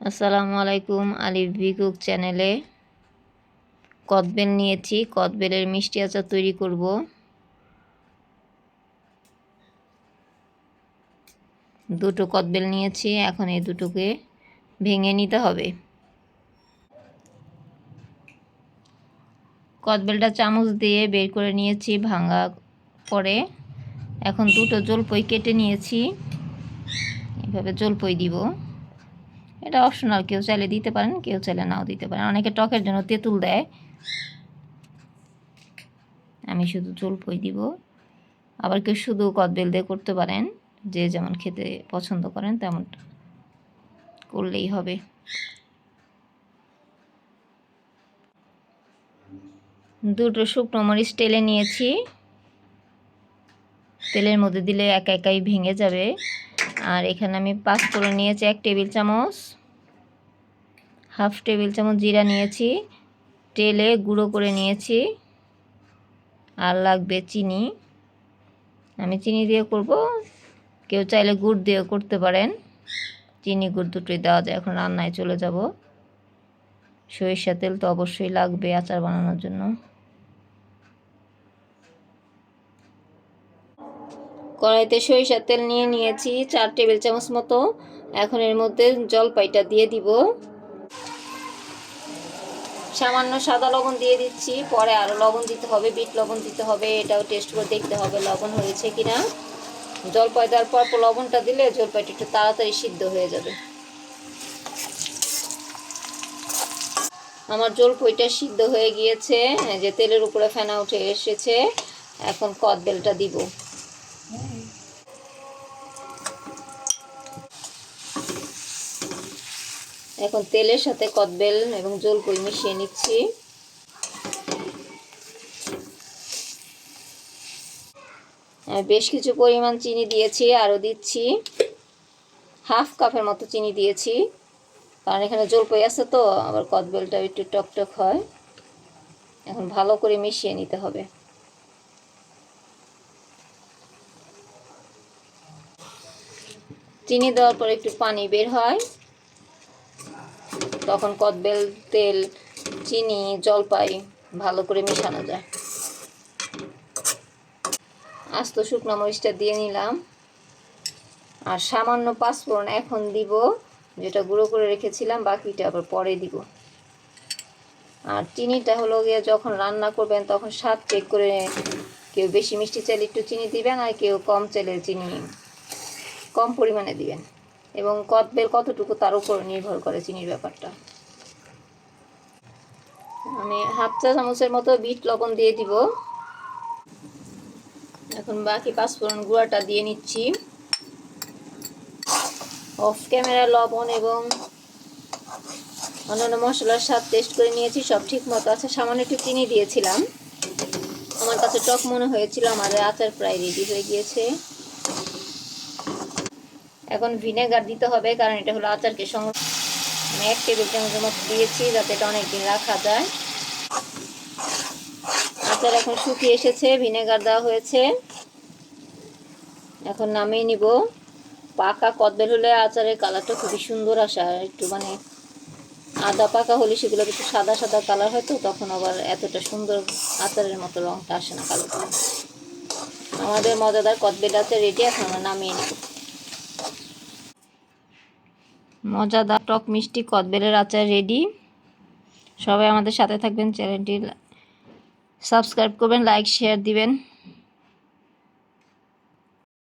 আসসালামু আলাইকুম আলিফ V cook চ্যানেলে। কদবেল নিয়েছি, কদবেলের মিষ্টি আচার তৈরি করব। দুটো কদবেল নিয়েছি, এখন এই দুটোকে ভেঙে নিতে হবে। কদবেলটা চামচ দিয়ে বের করে নিয়েছি ভাঙা পরে। এখন দুটো জলপই কেটে নিয়েছি, এভাবে জলপই দিব। এটা অপশনাল কেউ চাইলে দিতে পারেন, কেউ চাইলে নাও দিতে পারেন। অনেকে টকের জন্য তেঁতুল দেয়। আমি শুধু জলপই দিব। আবার কেউ শুধু কদবেল দিয়ে করতে পারেন, যে যেমন খেতে পছন্দ করেন তেমন করলেই হবে। দুটো শুকনো মরিচ তেলে নিয়েছি। তেলের মধ্যে দিলে একা একাই ভেঙে যাবে। আর এখানে আমি পাঁচ করে নিয়েছি, এক টেবিল চামচ। হাফ টেবিল চামচ জিরা নিয়েছি, তেলে গুঁড়ো করে নিয়েছি, আর লাগবে চিনি। আমি চিনি দিয়ে করব, কেউ চাইলে গুড় দিয়েও করতে পারেন। চিনি গুড় দুটোই দেওয়া যায়, এখন রান্নায় চলে যাব। সরিষা তেল তো অবশ্যই লাগবে আচার বানানোর জন্য। কড়াইতে সরিষার তেল নিয়ে নিয়েছি, চার টেবিল চামচ মতো। এখন এর মধ্যে জলপাইটা দিয়ে দিব। সামান্য সাদা লবণ দিয়ে দিচ্ছি। পরে আরও লবণ দিতে হবে, বিট লবণ দিতে হবে, এটাও টেস্ট করে দেখতে হবে লবণ হয়েছে কিনা। জলপাই দেওয়ার পর লবণটা দিলে জলপাইটা একটু তাড়াতাড়ি সিদ্ধ হয়ে যাবে। আমার জলপইটা সিদ্ধ হয়ে গিয়েছে যে তেলের উপরে ফেনা উঠে এসেছে, এখন কদবেলটা দিব। এখন তেলের সাথে কদবেল এবং জলপই মিশিয়ে নিচ্ছি। বেশ কিছু পরিমাণ চিনি দিয়েছি, আরও দিচ্ছি। হাফ কাপের মতো চিনি দিয়েছি, কারণ এখানে জলপই আছে তো, আবার কদবেলটা একটু টকটক হয়। এখন ভালো করে মিশিয়ে নিতে হবে। চিনি দেওয়ার পর একটু পানি বের হয়। তখন কদবেল, তেল, চিনি, জলপাই ভালো করে মেশানো যায়। আস্ত শুকনো মরিচটা দিয়ে নিলাম। আর সামান্য পাঁচফোড়ন এখন দিব, যেটা গুঁড়ো করে রেখেছিলাম, বাকিটা আবার পরে দিব। আর চিনিটা হলো গিয়ে যখন রান্না করবেন, তখন স্বাদ চেক করে কেউ বেশি মিষ্টি চাইলে একটু চিনি দিবেন, আর কেউ কম চাইলে চিনি কম পরিমাণে দিবেন। এবং কদবেল কতটুকু তার উপর নির্ভর করে চিনির ব্যাপারটা। আমি হাফ চা চামচের মতো বিট লবণ দিয়ে দিব। এখন বাকি পাঁচফোড়ন গুঁড়াটা দিয়ে নিচ্ছি। অফ ক্যামেরা লবণ এবং অন্যান্য মশলার স্বাদ টেস্ট করে নিয়েছি, সব ঠিক মতো আছে। সামান্য একটু চিনি দিয়েছিলাম। আমার কাছে টক মনে হয়েছিল, আমাদের আচার প্রায় রেডি হয়ে গিয়েছে। এখন ভিনেগার দিতে হবে, কারণ এটা হলো আচারকে আমি এক টেবিল চামচের মতো দিয়েছি যাতে এটা অনেকদিন রাখা যায়। আচার এখন শুকিয়ে এসেছে, ভিনেগার দেওয়া হয়েছে। এখন নামিয়ে নিব। পাকা কদবেল হলে আচারের কালারটা খুবই সুন্দর আসে, আর একটু মানে আদা পাকা হলে সেগুলো একটু সাদা সাদা কালার হয় তো, তখন আবার এতটা সুন্দর আচারের মতো রঙটা আসে না কালো কালার আমাদের মজাদার কদবেল আচার রেডি, এখন আমরা নামিয়ে নিব। মজাদার টক মিষ্টি কদবেলের আচার রেডি সবাই আমাদের সাথে থাকবেন, চ্যানেলটি সাবস্ক্রাইব করবেন লাইক শেয়ার দিবেন।